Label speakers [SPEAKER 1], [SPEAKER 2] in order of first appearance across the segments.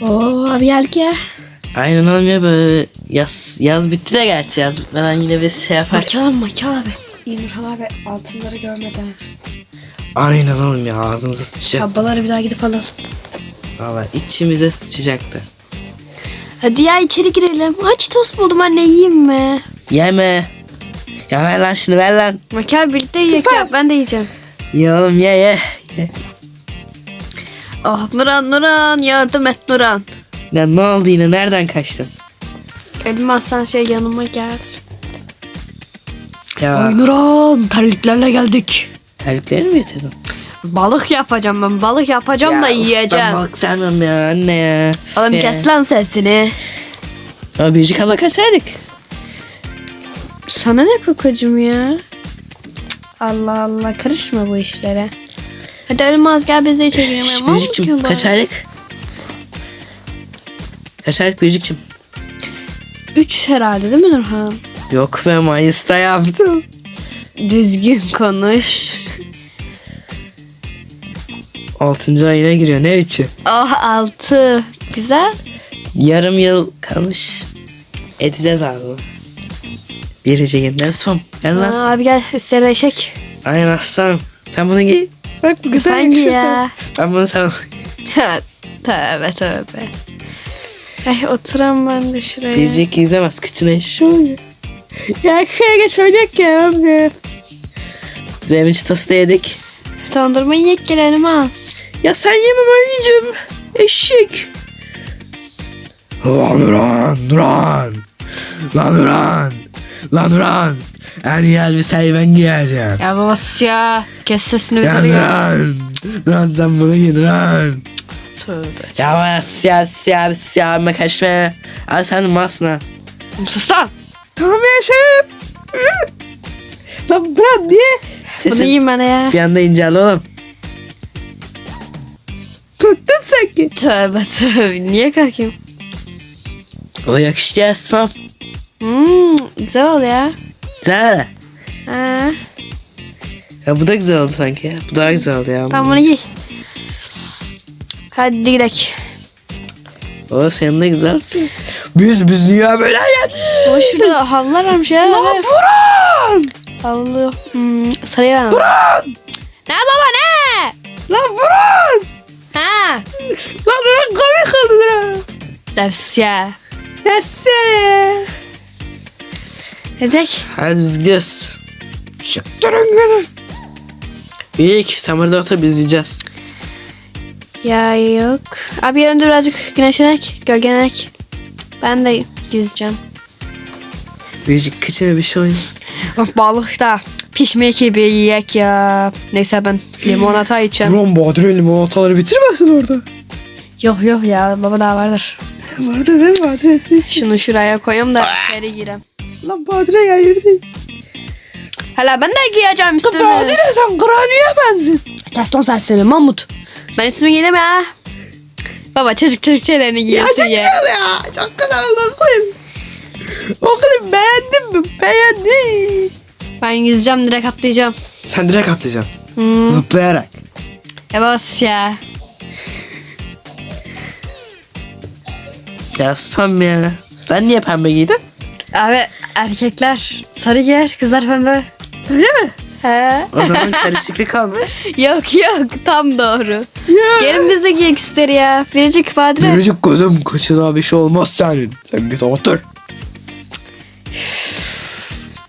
[SPEAKER 1] Oo abi geldik ya.
[SPEAKER 2] Aynen oğlum ya böyle yaz, yaz bitti de gerçi yaz bitmeden yine bir şey yapar.
[SPEAKER 1] Makal makal abi. İnurhan abi altınları görmeden.
[SPEAKER 2] Aynen oğlum ya ağzımıza sıçacak.
[SPEAKER 1] Ablaları bir daha gidip alalım.
[SPEAKER 2] Valla içimize sıçacaktı.
[SPEAKER 1] Hadi ya içeri girelim. Aç tost buldum anne yiyeyim mi?
[SPEAKER 2] Yeme. Ya ver lan şunu ver lan.
[SPEAKER 1] Makal birlikte yiyecek
[SPEAKER 2] Süper.
[SPEAKER 1] ya ben de yiyeceğim.
[SPEAKER 2] Ye oğlum ye ye.
[SPEAKER 1] Ah Nuran Nuran yardım et Nuran.
[SPEAKER 2] Ya ne oldu yine nereden kaçtın?
[SPEAKER 1] Elmassan şey yanıma gel.
[SPEAKER 2] Ya
[SPEAKER 1] Ay Nuran terliklerle geldik.
[SPEAKER 2] terlikleri mi getirdin?
[SPEAKER 1] Balık yapacağım ben balık yapacağım da
[SPEAKER 2] Ya, of,
[SPEAKER 1] yiyeceğim.
[SPEAKER 2] Ben balık sevmem ya anne ya.
[SPEAKER 1] Oğlum
[SPEAKER 2] Ya.
[SPEAKER 1] kes lan sesini.
[SPEAKER 2] Ya Biricik abla kaçardık.
[SPEAKER 1] Sana ne kokucum ya? Allah Allah karışma bu işlere. Hadi Elmas gel bize içeri girelim.
[SPEAKER 2] Biricik'cim
[SPEAKER 1] bakıyorlar.
[SPEAKER 2] kaçardık. Kaçardık Biricik'cim.
[SPEAKER 1] Üç herhalde değil mi Nurhan?
[SPEAKER 2] Yok be Mayıs'ta yaptım.
[SPEAKER 1] Düzgün konuş.
[SPEAKER 2] 6. ayına giriyor ne üçü?
[SPEAKER 1] Ah altı. Güzel.
[SPEAKER 2] Yarım yıl kalmış. Edeceğiz abi. Biricik'in ne spam? Gel lan.
[SPEAKER 1] Aa, abi gel üstleri eşek.
[SPEAKER 2] Aynen aslanım. Sen bunu giy. Bak güzel
[SPEAKER 1] Sen
[SPEAKER 2] yakışır
[SPEAKER 1] ya.
[SPEAKER 2] sana. Ben bunu sana...
[SPEAKER 1] tövbe tövbe. Ay oturan ben de şuraya.
[SPEAKER 2] Biricik izlemez. Kıçına oluyor. Ya kaya geç oynayacak ya. abi. Zemin çıtası da yedik.
[SPEAKER 1] Dondurma yiyek gel Elmas.
[SPEAKER 2] Ya sen yeme ben yiyeceğim. Eşek.
[SPEAKER 3] Lan Nuran, Nuran. Lan Nuran. Lan Nuran. En iyi elbiseyi ben giyeceğim.
[SPEAKER 1] Ya babası ya. Kes sesini
[SPEAKER 3] Ya
[SPEAKER 1] ya.
[SPEAKER 3] Nuran. Nuran sen bunu Nuran.
[SPEAKER 1] Tövbe.
[SPEAKER 2] Ya bana siyah siyah siyah kaçma. Al sen masın ha.
[SPEAKER 1] Sus lan.
[SPEAKER 2] Tamam ya şey. Lan bırak niye?
[SPEAKER 1] Bunu
[SPEAKER 2] Sesin
[SPEAKER 1] yiyeyim bana ya.
[SPEAKER 2] bir anda inceldi oğlum. Korktun sanki.
[SPEAKER 1] Tövbe tövbe. Niye kalkayım?
[SPEAKER 2] O yakıştı ya spam.
[SPEAKER 1] Hmm, güzel oldu ya.
[SPEAKER 2] Güzel.
[SPEAKER 1] Ha,
[SPEAKER 2] Ya bu da güzel oldu sanki ya. Bu daha güzel oldu ya.
[SPEAKER 1] tamam bunu giy. Hadi gidelim.
[SPEAKER 2] O sen de güzelsin.
[SPEAKER 3] Biz biz niye böyle geldik?
[SPEAKER 1] O şurada havlular varmış ya. Evet.
[SPEAKER 2] Buran!
[SPEAKER 1] Havlu. Hmm, sarıya ver.
[SPEAKER 2] Buran!
[SPEAKER 1] Ne baba ne?
[SPEAKER 2] Lan Buran!
[SPEAKER 1] Ha.
[SPEAKER 2] Lan Buran komik oldu lan.
[SPEAKER 1] Ders ya.
[SPEAKER 2] Neyse.
[SPEAKER 1] Dedek.
[SPEAKER 2] Hadi biz gidiyoruz.
[SPEAKER 3] Şıktırın gene.
[SPEAKER 2] İyi ki burada otur biz yiyeceğiz.
[SPEAKER 1] Ya yok. Abi yarın dur birazcık güneşlenek, gölgelenek. Ben de yüzeceğim.
[SPEAKER 2] Büyücük kıçına bir şey oynayacağız.
[SPEAKER 1] Of balık da pişmek gibi yiyek ya. Neyse ben limonata içeceğim.
[SPEAKER 3] Nuran Badire limonataları bitirmesin orada.
[SPEAKER 1] yok yok ya baba daha vardır.
[SPEAKER 2] Orada değil mi adresi?
[SPEAKER 1] Şunu şuraya koyayım da içeri gireyim.
[SPEAKER 2] Lan Badire gelirdi.
[SPEAKER 1] Hala ben de giyeceğim üstümü.
[SPEAKER 2] Badire sen kraliye benzin.
[SPEAKER 1] Teston serseri Mahmut. Ben üstümü giydim ya. Baba çocuk çocuk şeylerini
[SPEAKER 2] Ya
[SPEAKER 1] giyiyorsun
[SPEAKER 2] çok
[SPEAKER 1] ya.
[SPEAKER 2] güzel ya. Çok güzel oldu oğlum. Oğlum beğendin mi? Beğendim.
[SPEAKER 1] Ben yüzeceğim direkt atlayacağım.
[SPEAKER 3] Sen direkt atlayacaksın.
[SPEAKER 1] Hmm.
[SPEAKER 3] Zıplayarak.
[SPEAKER 1] Ya bas ya.
[SPEAKER 2] Ya spam ya. Ben niye pembe giydim?
[SPEAKER 1] Abi erkekler sarı giyer kızlar pembe.
[SPEAKER 2] Öyle mi?
[SPEAKER 1] He.
[SPEAKER 2] O zaman karışıklık kalmış.
[SPEAKER 1] yok yok tam doğru.
[SPEAKER 2] ya.
[SPEAKER 1] Gelin biz de giyek ister ya. Biricik Badire.
[SPEAKER 3] Biricik gözüm kıçına bir şey olmaz senin. Sen git otur.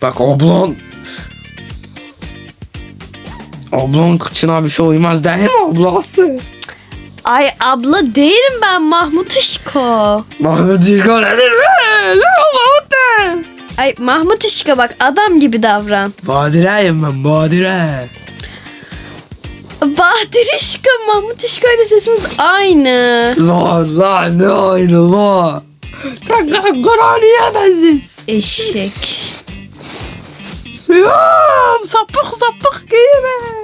[SPEAKER 3] Bak ablan.
[SPEAKER 2] Ablanın kıçına bir şey uymaz değil mi ablası?
[SPEAKER 1] Ay abla değilim ben Mahmut İşko.
[SPEAKER 3] Mahmut İlkan
[SPEAKER 2] Nedir be? Ne Mahmut
[SPEAKER 1] Ay Mahmut İşko bak adam gibi davran.
[SPEAKER 3] Badire'yim ben Badire.
[SPEAKER 1] Bahadır İşko Mahmut İşko ile sesiniz aynı.
[SPEAKER 3] La la ne aynı la.
[SPEAKER 2] Sen kraliye benzin.
[SPEAKER 1] Eşek.
[SPEAKER 2] Ya sapık sapık giyme.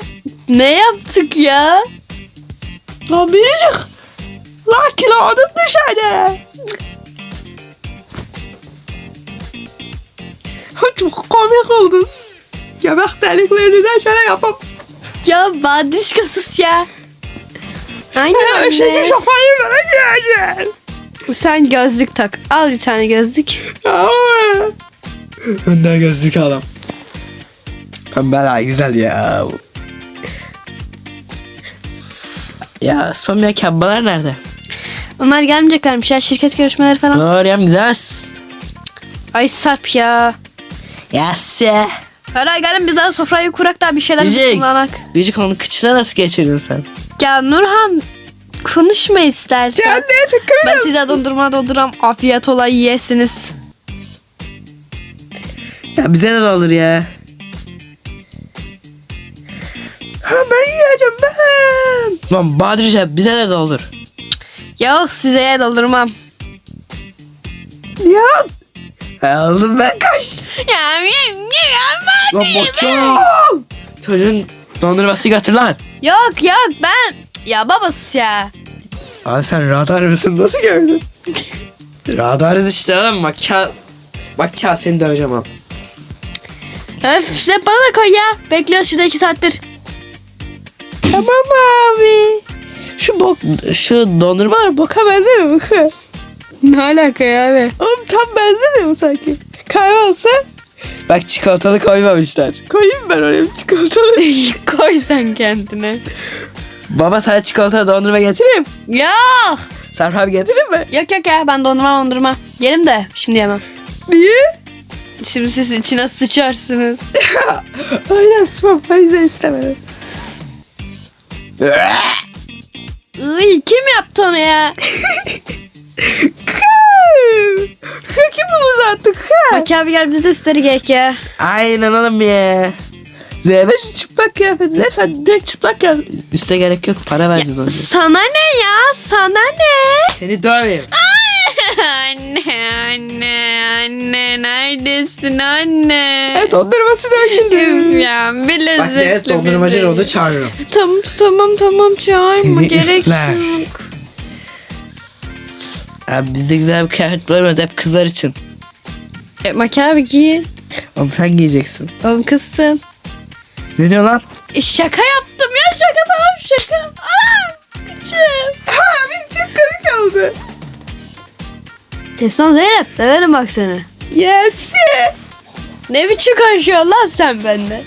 [SPEAKER 1] Ne yaptık ya?
[SPEAKER 2] Lan biricik. Lan kilodun dışarı. Çok komik oldun. Göbek deliklerinden şöyle yapıp.
[SPEAKER 1] Ya sus ya. Aynen
[SPEAKER 2] Ya
[SPEAKER 1] anne.
[SPEAKER 2] eşeği şapayı böyle
[SPEAKER 3] Hayır.
[SPEAKER 1] Sen gözlük tak. Al bir tane gözlük.
[SPEAKER 3] Önden gözlük alalım. Pembeler güzel ya.
[SPEAKER 2] Ya spam ya kabbalar nerede?
[SPEAKER 1] Onlar gelmeyeceklermiş ya şirket görüşmeleri falan.
[SPEAKER 2] Doğru güzel.
[SPEAKER 1] Ay sap ya.
[SPEAKER 2] Yes.
[SPEAKER 1] Hadi gelin biz daha sofrayı kurak da bir şeyler kullanak.
[SPEAKER 2] Büyücük onu kıçına nasıl geçirdin sen?
[SPEAKER 1] Ya Nurhan konuşma istersen.
[SPEAKER 3] Ya ne
[SPEAKER 1] Ben size dondurma dolduram. Afiyet ola yiyesiniz.
[SPEAKER 2] Ya bize de olur ya. Ha ben yiyeceğim ben. Lan Badrice bize de olur.
[SPEAKER 1] Yok size doldurmam.
[SPEAKER 2] Ya. Aldım ben kaç.
[SPEAKER 1] Ya ya
[SPEAKER 2] Lan bakacağım. Çocuğun dondurması götür lan.
[SPEAKER 1] Yok yok ben. Ya babası ya.
[SPEAKER 2] Abi sen radar mısın? Nasıl gördün? Radarız işte oğlum. Bak kağıt. Bak kağıt seni döveceğim abi.
[SPEAKER 1] Öf işte bana da koy ya. Bekliyoruz şurada iki saattir.
[SPEAKER 2] Tamam abi. Şu bok, şu dondurmalar boka benzemiyor mu?
[SPEAKER 1] Ne alaka ya abi?
[SPEAKER 2] Oğlum tam benzemiyor mu sanki? Kahve olsa? Bak çikolatalı koymamışlar. Koyayım ben oraya bir çikolatalı.
[SPEAKER 1] koy sen kendine.
[SPEAKER 2] Baba sana çikolatalı dondurma getireyim.
[SPEAKER 1] Yok.
[SPEAKER 2] Sarp abi getireyim mi?
[SPEAKER 1] Yok yok ya ben dondurma dondurma. Yerim de şimdi yemem.
[SPEAKER 2] Niye?
[SPEAKER 1] Şimdi siz içine sıçarsınız.
[SPEAKER 2] Aynen smoke ben yüzden istemedim.
[SPEAKER 1] Iy, kim yaptı onu ya?
[SPEAKER 2] Kim bu uzattı? Kım.
[SPEAKER 1] Bak abi gel biz de üstleri gek ya.
[SPEAKER 2] Aynen oğlum ya. Zeybe şu çıplak kıyafet. Zeybe sen direkt çıplak kıyafet. Üste gerek yok. Para vereceğiz ona.
[SPEAKER 1] Sana ne ya? Sana ne?
[SPEAKER 2] Seni döveyim.
[SPEAKER 1] anne anne anne neredesin anne?
[SPEAKER 2] Evet dondurması döküldü.
[SPEAKER 1] ya bir lezzetli
[SPEAKER 2] Bak Zeynep dondurmacı Rod'u çağırıyorum.
[SPEAKER 1] Tamam tamam tamam çağırma
[SPEAKER 2] Seni
[SPEAKER 1] gerek
[SPEAKER 2] ifler.
[SPEAKER 1] yok.
[SPEAKER 2] Abi bizde güzel bir kıyafet bulamıyoruz hep kızlar için.
[SPEAKER 1] E, Makabi giy.
[SPEAKER 2] Oğlum sen giyeceksin.
[SPEAKER 1] Oğlum kızsın.
[SPEAKER 2] Ne diyor lan?
[SPEAKER 1] E, şaka yaptım ya şaka tamam şaka. Aa, küçüğüm.
[SPEAKER 2] Abi çok komik oldu.
[SPEAKER 1] Teslim Zeynep döverim bak seni.
[SPEAKER 2] Yes.
[SPEAKER 1] Ne biçim konuşuyorsun lan sen benden?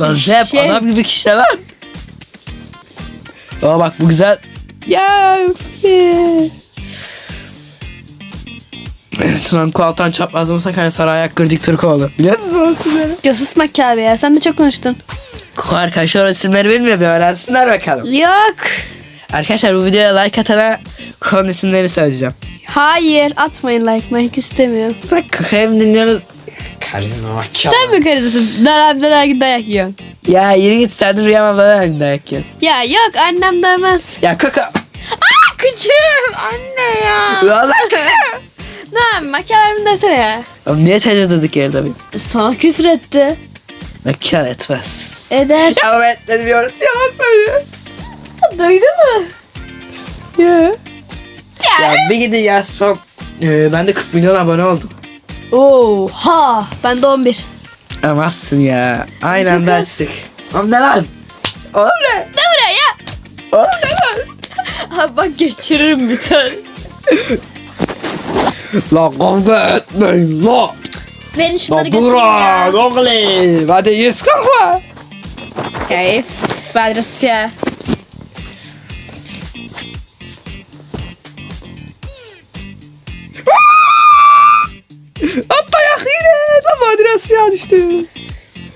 [SPEAKER 2] Lan Zep
[SPEAKER 1] Şey-
[SPEAKER 2] adam gibi kişi lan. Aa bak bu güzel. Ya. yeah. Tunan kualtan çaprazlamışsa hani sarı ayak kırdık Türk oldu. Biliyor musun o isimleri?
[SPEAKER 1] Ya sus Makabi ya sen de çok konuştun.
[SPEAKER 2] Arkadaşlar o isimleri bilmiyor bir öğrensinler bakalım.
[SPEAKER 1] Yok.
[SPEAKER 2] Arkadaşlar bu videoya like atana konu isimlerini söyleyeceğim.
[SPEAKER 1] Hayır atmayın like like istemiyorum.
[SPEAKER 2] Bak hem dinliyorsunuz. Karizma
[SPEAKER 1] Sen mi karıcısın? Her gün dayak yiyorsun.
[SPEAKER 2] Ya yürü git sen de Rüyam abla ver dayak yiyin.
[SPEAKER 1] Ya yok annem dövmez.
[SPEAKER 2] Ya kaka.
[SPEAKER 1] Aa küçüğüm anne ya.
[SPEAKER 2] Lan kaka.
[SPEAKER 1] ne makyajımı desene ya.
[SPEAKER 2] Oğlum niye çocuğu durduk yerde benim?
[SPEAKER 1] Sana küfür etti.
[SPEAKER 2] Mekan etmez.
[SPEAKER 1] Eder.
[SPEAKER 2] Ya ben yalan yalan söylüyor.
[SPEAKER 1] Duydu mu?
[SPEAKER 2] Ya. Ya bir gidin ya spam. Ee, ben de 40 milyon abone oldum.
[SPEAKER 1] Oha. Ben de 11.
[SPEAKER 2] Amazsın ya. Aynı anda
[SPEAKER 1] az.
[SPEAKER 2] açtık. Oğlum ne lan? Oğlum ne?
[SPEAKER 1] Ne buraya?
[SPEAKER 2] Oğlum ne lan?
[SPEAKER 1] Ha bak geçiririm bir tane.
[SPEAKER 2] La kavga etmeyin la.
[SPEAKER 1] Verin şunları
[SPEAKER 2] La bura
[SPEAKER 1] ya.
[SPEAKER 2] oğlum. Hadi yüz kalkma.
[SPEAKER 1] Keyif. Badrus ya.
[SPEAKER 2] Ya düştü.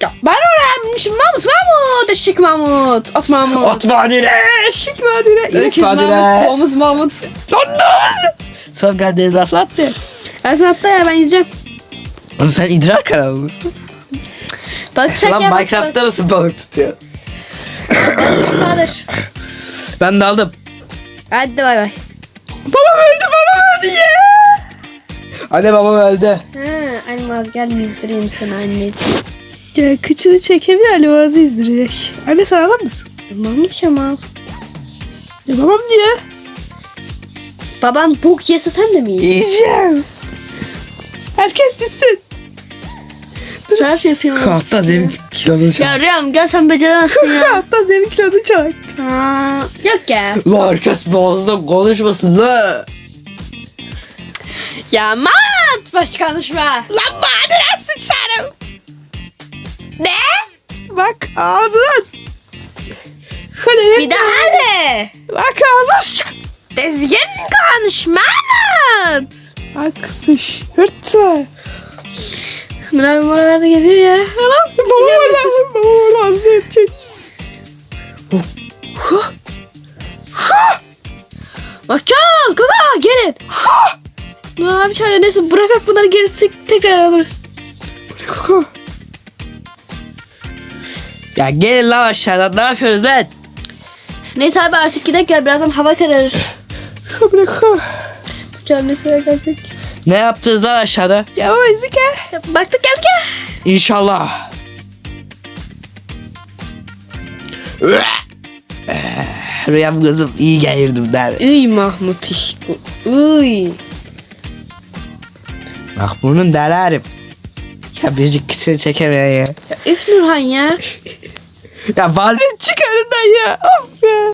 [SPEAKER 1] Ya ben öğrenmişim Mahmut Mahmut. Eşek Mahmut. At Mahmut.
[SPEAKER 2] At madire. Şık madire. İnek
[SPEAKER 1] Öküz Mahmut.
[SPEAKER 2] madire.
[SPEAKER 1] Domuz Mahmut.
[SPEAKER 2] Lan. Son kardeşiniz atlattı.
[SPEAKER 1] Ben sana hatta ya ben yiyeceğim.
[SPEAKER 2] Oğlum sen idrar kanalı mısın?
[SPEAKER 1] Bak çek
[SPEAKER 2] Lan
[SPEAKER 1] ya.
[SPEAKER 2] Minecraft'ta mısın balık tutuyor?
[SPEAKER 1] bak. Kaldır.
[SPEAKER 2] Ben de aldım.
[SPEAKER 1] Hadi bay bay.
[SPEAKER 2] Babam öldü babam öldü ya. Anne babam öldü.
[SPEAKER 1] Ha, Elmaz gel yüzdüreyim seni anneciğim.
[SPEAKER 2] Ya kıçını çekemiyor Ali Boğaz'ı izleyecek. Anne sen adam mısın?
[SPEAKER 1] Mahmut Kemal.
[SPEAKER 2] Ya babam niye?
[SPEAKER 1] Baban bok yese sen de mi yiyeceksin?
[SPEAKER 2] Yiyeceğim. Herkes gitsin.
[SPEAKER 1] Sarf yapıyorum.
[SPEAKER 2] Hatta zemin kilodunu.
[SPEAKER 1] Ya Rüyam gel sen beceremezsin ya.
[SPEAKER 2] Hatta zemin kilodunu çalak.
[SPEAKER 1] Ha. Ya yok ya.
[SPEAKER 2] La herkes boğazdan konuşmasın la.
[SPEAKER 1] Ya mat baş konuşma.
[SPEAKER 2] Lan bana sıçarım. Ne? Bak ağzına. s- Kalem.
[SPEAKER 1] Bir daha de.
[SPEAKER 2] Bak ağzına sıçar.
[SPEAKER 1] Düzgün konuşma mat.
[SPEAKER 2] Bak sıçırtma.
[SPEAKER 1] Nur abim oralarda geziyor ya. Lan.
[SPEAKER 2] Baba. Baba orada ağzına edecek. Oh. Huh. Huh.
[SPEAKER 1] Bakkal kaka gelin. Nur abi şöyle neyse bırakak bunları geri tek- tekrar alırız.
[SPEAKER 2] Koko. Ya gelin lan aşağıdan ne yapıyoruz lan?
[SPEAKER 1] Neyse abi artık gidelim ya birazdan hava kararır.
[SPEAKER 2] Bırakın.
[SPEAKER 1] Bakalım neyse kalktık.
[SPEAKER 2] Ne yaptınız lan aşağıda? Yapamayız ki.
[SPEAKER 1] Ya, Baktık geldik ya.
[SPEAKER 2] İnşallah. Rüyam kızım iyi gelirdim der.
[SPEAKER 1] Uy Mahmut işko. Uy.
[SPEAKER 2] Bak bunun dererim. Ya biricik kısını çekemeyen ya.
[SPEAKER 1] Ya, üf Nurhan ya.
[SPEAKER 2] Ya bari çık ya. Of ya.